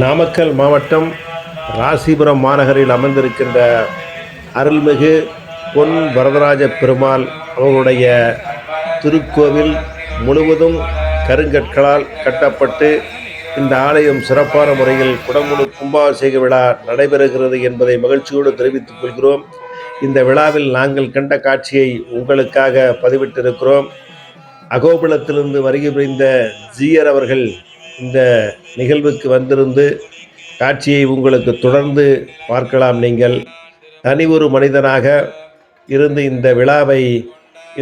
நாமக்கல் மாவட்டம் ராசிபுரம் மாநகரில் அமர்ந்திருக்கின்ற அருள்மிகு பொன் வரதராஜ பெருமாள் அவர்களுடைய திருக்கோவில் முழுவதும் கருங்கற்களால் கட்டப்பட்டு இந்த ஆலயம் சிறப்பான முறையில் குடமுழு கும்பாபிஷேக விழா நடைபெறுகிறது என்பதை மகிழ்ச்சியோடு தெரிவித்துக் கொள்கிறோம். இந்த விழாவில் நாங்கள் கண்ட காட்சியை உங்களுக்காக பதிவிட்டிருக்கிறோம். அகோபுலத்திலிருந்து வருகை புரிந்த ஜீயர் அவர்கள் இந்த நிகழ்வுக்கு வந்திருந்து காட்சியை உங்களுக்கு தொடர்ந்து பார்க்கலாம் நீங்கள். தனி ஒரு மனிதனாக இருந்து இந்த விழாவை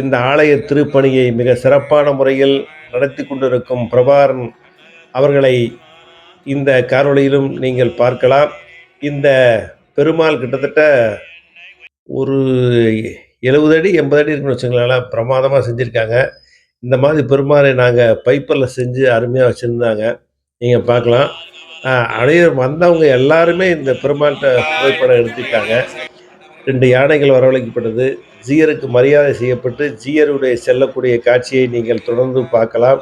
இந்த ஆலய திருப்பணியை மிக சிறப்பான முறையில் நடத்தி கொண்டிருக்கும் பிரபாரன் அவர்களை இந்த காணொளியிலும் நீங்கள் பார்க்கலாம். இந்த பெருமாள் கிட்டத்தட்ட ஒரு எழுபது அடி எண்பது அடி இருக்குன்னு வச்சுங்களேன் பிரமாதமாக செஞ்சுருக்காங்க. இந்த மாதிரி பெருமாளை நாங்கள் பைப்பரில் செஞ்சு அருமையாக வச்சுருந்தாங்க. நீங்கள் பார்க்கலாம். அனைவர் வந்தவங்க எல்லாருமே இந்த பெருமாள்கிட்ட புகைப்படம் எடுத்துக்கிட்டாங்க. ரெண்டு யானைகள் வரவழைக்கப்பட்டது. ஜீயருக்கு மரியாதை செய்யப்பட்டு ஜீயருடைய செல்லக்கூடிய காட்சியை நீங்கள் தொடர்ந்து பார்க்கலாம்.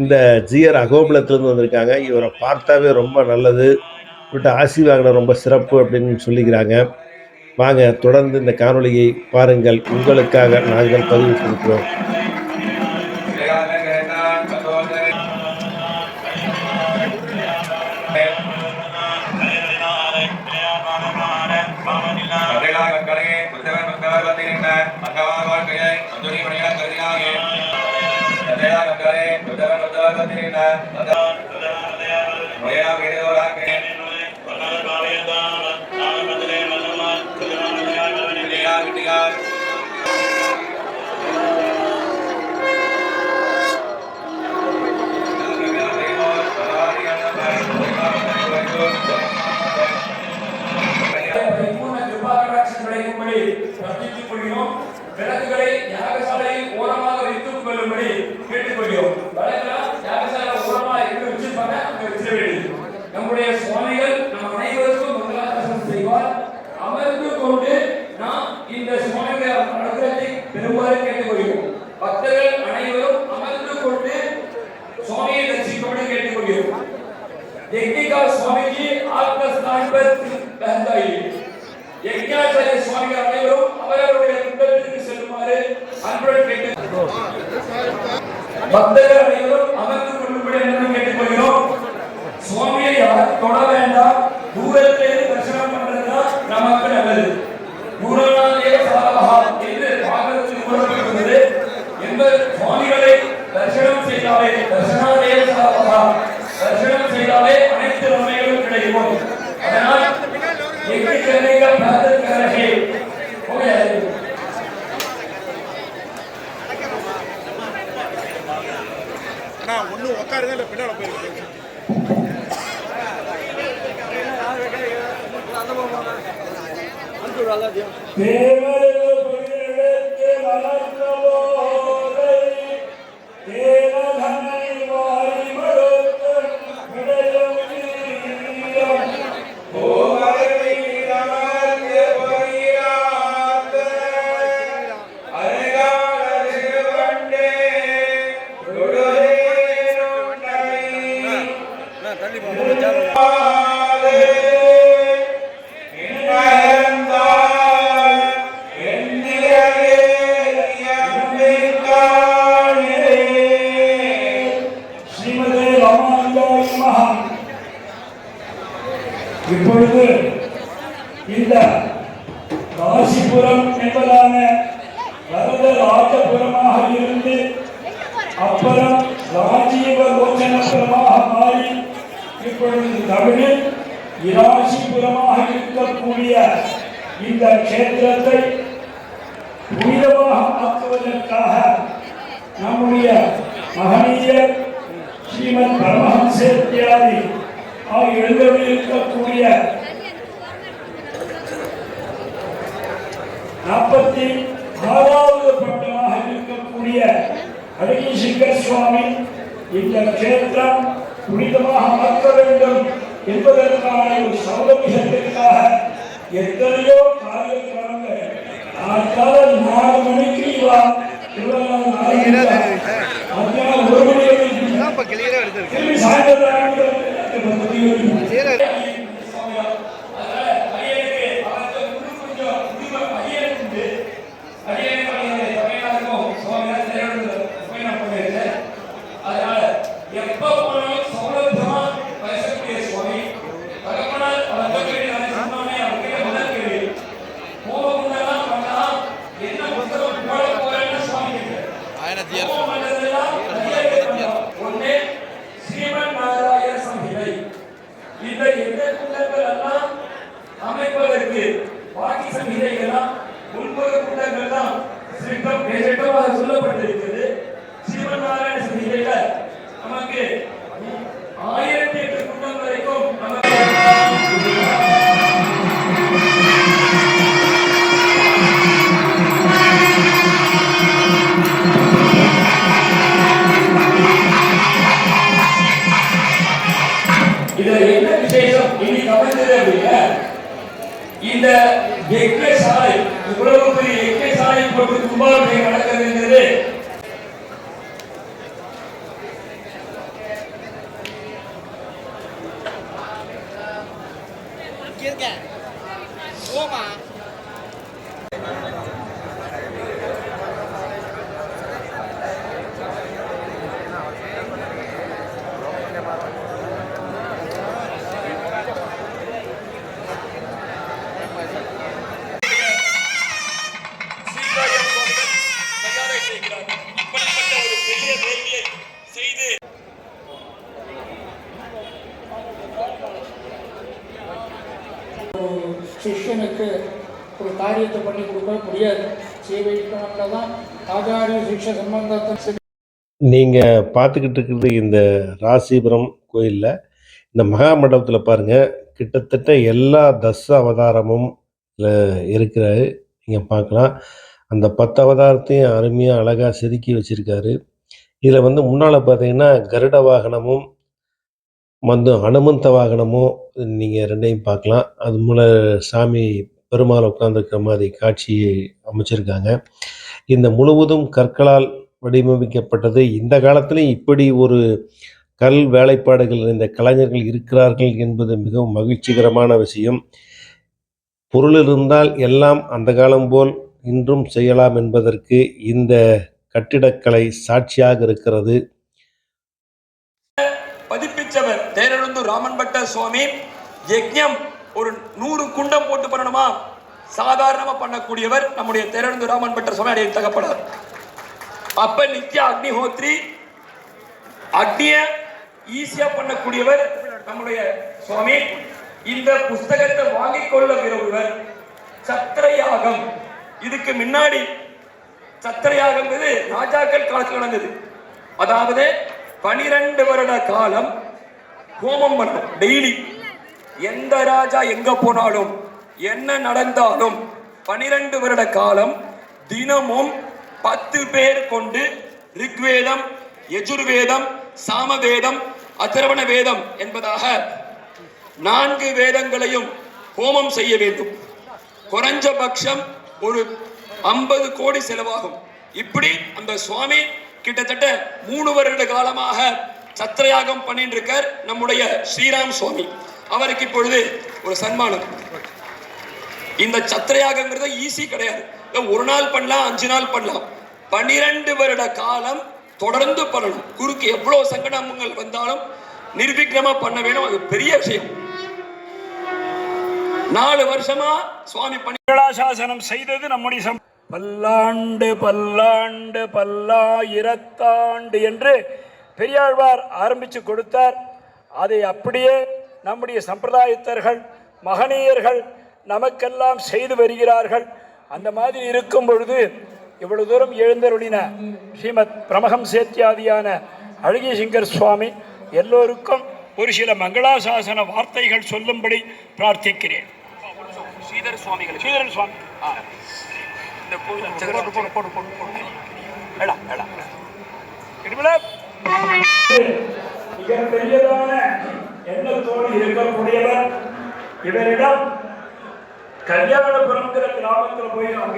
இந்த ஜீயர் அகோபலத்திலேருந்து வந்திருக்காங்க. இவரை பார்த்தாவே ரொம்ப நல்லது. இவர்கிட்ட ஆசீர்வாதம் ரொம்ப சிறப்பு அப்படின்னு சொல்லிக்கிறாங்க. வாங்க தொடர்ந்து இந்த காணொலியை பாருங்கள். உங்களுக்காக நாங்கள் મગાવા વાર કરે મધુરી મણિયા કરી નાગે હૃદયા મગરે હૃદય હૃદય કરી ના મયા વેડો செய்வார் அமர்ந்து கொண்டு நாம் இந்த சுவாமிகளை அனுகிரகத்தை பெறுமாறு கேட்டுக்கொள்கிறோம் பக்தர்கள் அனைவரும் அமர்ந்து கொண்டு சுவாமியை தரிசிக்கும்படி கேட்டுக்கொள்கிறோம் यज्ञिका स्वामी जी आपका स्थान पर बहताई यज्ञाचार्य स्वामी அனைவரும் அவரவருடைய குடும்பத்திற்கு செல்லுமாறு அன்புடன் கேட்டு பக்தர்கள் அனைவரும் அமர்ந்து Yeah. இப்பொழுது தமிழில் இராசிபுரமாக இருக்கக்கூடிய இந்த க்ஷேத்திரத்தை புனிதமாக ஆக்குவதற்காக நம்முடைய மகனீய ஸ்ரீமத் பரமஹம்சேத்தியாதி ஆகிய எழுதவிருக்கக்கூடிய நாற்பத்தி ஆறாவது பட்டமாக இருக்கக்கூடிய அழகி சிங்கர் சுவாமி இந்த கஷேத்திரம் புனிதமாக மாற்ற வேண்டும் என்பதற்கான ஒரு சௌலபியத்திற்காக எத்தனையோ காரியக்கிரமங்கள் நாற்கால நாலு மணிக்கு இவா ஒரு மணி சாயந்தரம் નથી યાર. இதுல என்ன விசேஷம்? இன்னைக்கு அமைந்தது அப்படின்னா இந்த யக்ஞசாலை இவ்வளவு பெரிய யக்ஞசாலை போட்டு கும்பாபிஷேகம் காரியத்தை பண்ணி கொடுக்க முடியாது. சேவைக்கிறவங்கள தான் சம்பந்தத்தை நீங்கள் பார்த்துக்கிட்டு இருக்கிறது இந்த ராசிபுரம் கோயிலில் இந்த மகா மண்டபத்தில் பாருங்கள் கிட்டத்தட்ட எல்லா தச அவதாரமும் இருக்கிறாரு. நீங்கள் பார்க்கலாம். அந்த பத்து அவதாரத்தையும் அருமையாக அழகாக செதுக்கி வச்சுருக்காரு. இதில் வந்து முன்னால் பார்த்தீங்கன்னா கருட வாகனமும் வந்து அனுமந்த வாகனமும் நீங்கள் ரெண்டையும் பார்க்கலாம். அது மூல சாமி பெருமாள் உட்கார்ந்திருக்கிற மாதிரி காட்சியை அமைச்சிருக்காங்க. இந்த முழுவதும் கற்களால் வடிவமைக்கப்பட்டது. இந்த காலத்திலும் இப்படி ஒரு கல் வேலைப்பாடுகள் இந்த கலைஞர்கள் இருக்கிறார்கள் என்பது மிகவும் மகிழ்ச்சிகரமான விஷயம். பொருள் இருந்தால் எல்லாம் அந்த காலம் போல் இன்றும் செய்யலாம் என்பதற்கு இந்த கட்டிடக்கலை சாட்சியாக இருக்கிறது. பதிப்பிச்சவர் தேரழுந்து ராமன் பட்ட சுவாமி யஜ்ஞம் ஒரு நூறு குண்டம் போட்டு பண்ணணுமா? சாதாரணமா பண்ணக்கூடியவர் நம்முடைய தேரழுந்து ராமன் பெற்ற சுவாமி அடைய தகப்பனார். அப்ப நித்யா அக்னிஹோத்ரி அக்னிய ஈஸியா பண்ணக்கூடியவர் நம்முடைய சுவாமி. இந்த புஸ்தகத்தை வாங்கிக் கொள்ள விரும்புவர். சத்திரயாகம். இதுக்கு முன்னாடி சத்திரயாகம் இது ராஜாக்கள் காலத்தில் நடந்தது. அதாவது பனிரெண்டு வருட காலம் ஹோமம் பண்ணும் டெய்லி. எந்த ராஜா எங்க போனாலும் என்ன நடந்தாலும் பனிரெண்டு வருட காலம் தினமும் பத்து பேர் கொண்டு ரிக்வேதம் எஜுர்வேதம் சாமவேதம் அதர்வண வேதம் என்பதாக நான்கு வேதங்களையும் ஹோமம் செய்ய வேண்டும். குறைஞ்சபட்சம் ஒரு ஐம்பது கோடி செலவாகும். இப்படி அந்த சுவாமி கிட்டத்தட்ட மூணு வருட காலமாக சத்திரயாகம் பண்ணிட்டு இருக்கார் நம்முடைய ஸ்ரீராம் சுவாமி. அவருக்கு இப்பொழுது ஒரு சன்மானம். இந்த சத்திரயாகங்கிறது ஈஸி கிடையாது. ஒரு நாள் பண்ணலாம் அஞ்சு நாள் பண்ணலாம். பன்னிரண்டு வருட காலம் தொடர்ந்து பண்ணணும். குறுக்கு எவ்வளவு சங்கடங்கள் வந்தாலும் நிர்விக்னமா பண்ண வேணும். அது பெரிய விஷயம். நாலு வருஷமா சுவாமி பண்ணி செய்தது நம்முடைய பல்லாண்டு பல்லாண்டு பல்லாயிரத்தாண்டு என்று பெரியாழ்வார் ஆரம்பித்து கொடுத்தார். அதை அப்படியே நம்முடைய சம்பிரதாயத்தர்கள் மகனீயர்கள் நமக்கெல்லாம் செய்து வருகிறார்கள். அந்த மாதிரி இருக்கும் பொழுது இவ்வளவு தூரம் எழுந்தருளின ஸ்ரீமத் பிரமகம் சேத்தியாதியான அழகிய சிங்கர் சுவாமி எல்லோருக்கும் ஒரு சில மங்களாசாசன வார்த்தைகள் சொல்லும்படி பிரார்த்திக்கிறேன். ஸ்ரீதர் சுவாமிகள். ஸ்ரீதரன் சுவாமி. இந்த கோயில் போடு போடு போடு போடு எடா எடா இடுமல மிக பெரியதான எண்ணத்தோடு இருக்கக்கூடியவர்? இவரிடம்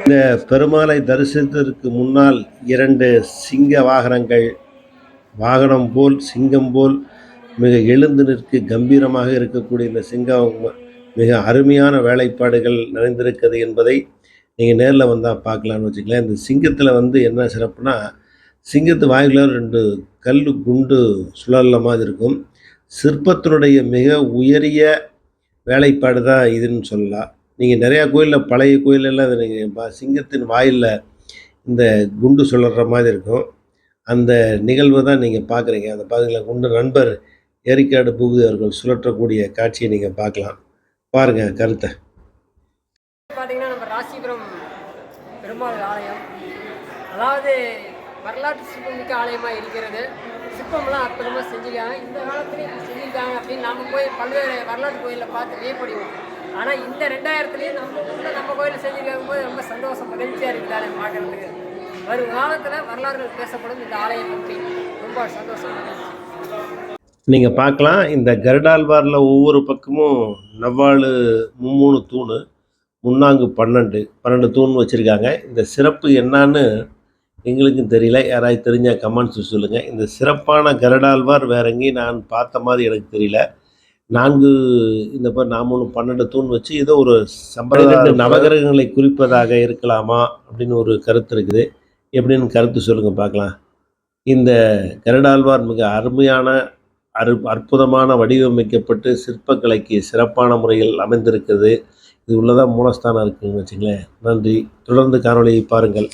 இந்த பெருமாளை தரிசித்ததற்கு முன்னால் இரண்டு சிங்க வாகனங்கள் வாகனம் போல் சிங்கம் போல் மிக எழுந்து நிற்கு கம்பீரமாக இருக்கக்கூடிய இந்த சிங்கம் மிக அருமையான வேலைப்பாடுகள் நிறைந்திருக்கிறது என்பதை நீங்கள் நேரில் வந்தால் பார்க்கலான்னு வச்சுக்கலாம் இந்த சிங்கத்தில் வந்து என்ன சிறப்புனா சிங்கத்து வாயிலாக ரெண்டு கல் குண்டு சுழல்ல மாதிரி இருக்கும். சிற்பத்தினுடைய மிக உயரிய வேலைப்பாடு தான் இதுன்னு சொல்லலாம். நீங்கள் நிறையா கோயிலில் பழைய கோயிலெல்லாம் அதை நீங்கள் பா சிங்கத்தின் வாயிலில் இந்த குண்டு சுழற மாதிரி இருக்கும். அந்த நிகழ்வு தான் நீங்கள் பார்க்குறீங்க. அந்த பாருங்களேன். குண்டு நண்பர் ஏரிக்காடு பூபதி அவர்கள் சுழற்றக்கூடிய காட்சியை நீங்கள் பார்க்கலாம். பாருங்கள் கருத்தை. பார்த்தீங்கன்னா நம்ம ராசிபுரம் பெருமாள் ஆலயம். அதாவது வரலாற்று சிற்பமிக்க ஆலயமாக இருக்கிறது. சிற்பம்லாம் அற்புதமாக செஞ்சுருக்காங்க. இந்த காலத்துலேயும் செஞ்சுருக்காங்க அப்படின்னு நம்ம போய் பல்வேறு வரலாற்று கோயிலில் பார்த்து வியப்படுவோம் ஆனால் இந்த ரெண்டாயிரத்துலேயும் நம்ம ஊரில் நம்ம கோயிலில் செஞ்சுருக்கும் போது ரொம்ப சந்தோஷம் மகிழ்ச்சியாக இருக்குதானே பார்க்குறதுக்கு. வரும் காலத்தில் வரலாறுகள் பேசப்படும். இந்த ஆலயம் பற்றி ரொம்ப சந்தோஷம் நீங்கள் பார்க்கலாம். இந்த கருடாழ்வாரில் ஒவ்வொரு பக்கமும் நவ்வாழு மும்மூணு தூண் முன்னாங்கு பன்னெண்டு பன்னெண்டு தூண் வச்சுருக்காங்க. இந்த சிறப்பு என்னான்னு எங்களுக்கும் தெரியல. யாராவது தெரிஞ்சால் கமெண்ட்ஸ் சொல்லுங்கள் இந்த சிறப்பான கருடாழ்வார் வேற எங்கேயும் நான் பார்த்த மாதிரி எனக்கு தெரியல. நான்கு இந்த மாதிரி நாம் ஒன்று பன்னெண்டு தூண் வச்சு ஏதோ ஒரு சம்பிரதாய நவகிரகங்களை குறிப்பதாக இருக்கலாமா அப்படின்னு ஒரு கருத்து இருக்குது. எப்படின்னு கருத்து சொல்லுங்கள் பார்க்கலாம். இந்த கருடாழ்வார் மிக அருமையான அரு அற்புதமான வடிவமைக்கப்பட்டு சிற்பக்கலைக்கு சிறப்பான முறையில் அமைந்திருக்கிறது. இது உள்ளதான் மூலஸ்தானம் இருக்குதுன்னு வச்சுங்களேன். நன்றி. தொடர்ந்து காணொளியை பாருங்கள்.